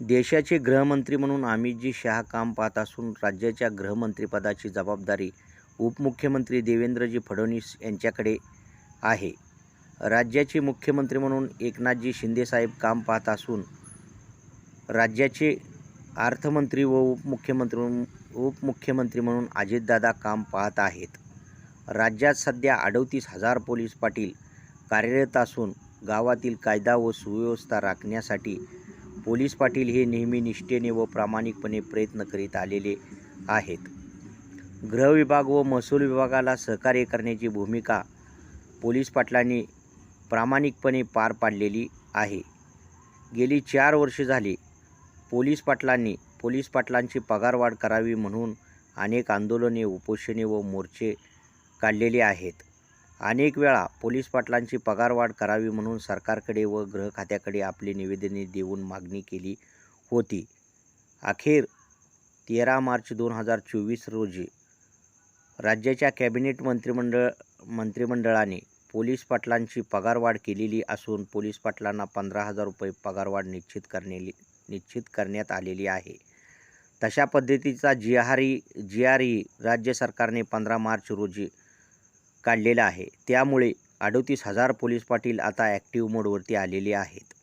देशाचे गृहमंत्री म्हणून अमितजी शहा काम पाहत असून राज्याच्या गृहमंत्रीपदाची जबाबदारी उपमुख्यमंत्री देवेंद्रजी फडणवीस यांच्याकडे आहे. राज्याचे मुख्यमंत्री म्हणून एकनाथजी शिंदेसाहेब काम पाहत असून राज्याचे अर्थमंत्री व उपमुख्यमंत्री म्हणून उपमुख्यमंत्री म्हणून अजितदादा काम पाहत आहेत. राज्यात सध्या अडतीस हजार पोलीस पाटील कार्यरत असून गावातील कायदा व सुव्यवस्था राखण्यासाठी पोलीस पाटील हे नेहमी निष्ठेने व प्रामाणिकपणे प्रयत्न करीत आलेले आहेत. गृहविभाग व महसूल विभागाला सहकार्य करण्याची भूमिका पोलीस पाटलांनी प्रामाणिकपणे पार पाडलेली आहे. गेली चार वर्षे झाली पोलीस पाटलांनी पोलीस पाटलांची पगारवाढ करावी म्हणून अनेक आंदोलने उपोषणे व मोर्चे काढलेले आहेत. अनेक वेळा पोलीस पाटलांची पगारवाढ करावी म्हणून सरकारकडे व गृह खात्याकडे आपली निवेदने देऊन मागणी केली होती. अखेर तेरा मार्च दोन हजार चोवीस रोजी राज्याच्या कॅबिनेट मंत्रिमंडळ मंत्रिमंडळाने पोलीस पाटलांची पगारवाढ केलेली असून पोलीस पाटलांना पंधरा हजार रुपये पगारवाढ निश्चित करण्याली निश्चित करण्यात आलेली आहे. तशा पद्धतीचा जी आरही जी आरही राज्य सरकारने पंधरा मार्च रोजी काढलेला आहे. त्यामुळे अडतीस हजार पोलीस पाटील आता ॲक्टिव्ह मोडवरती आलेले आहेत.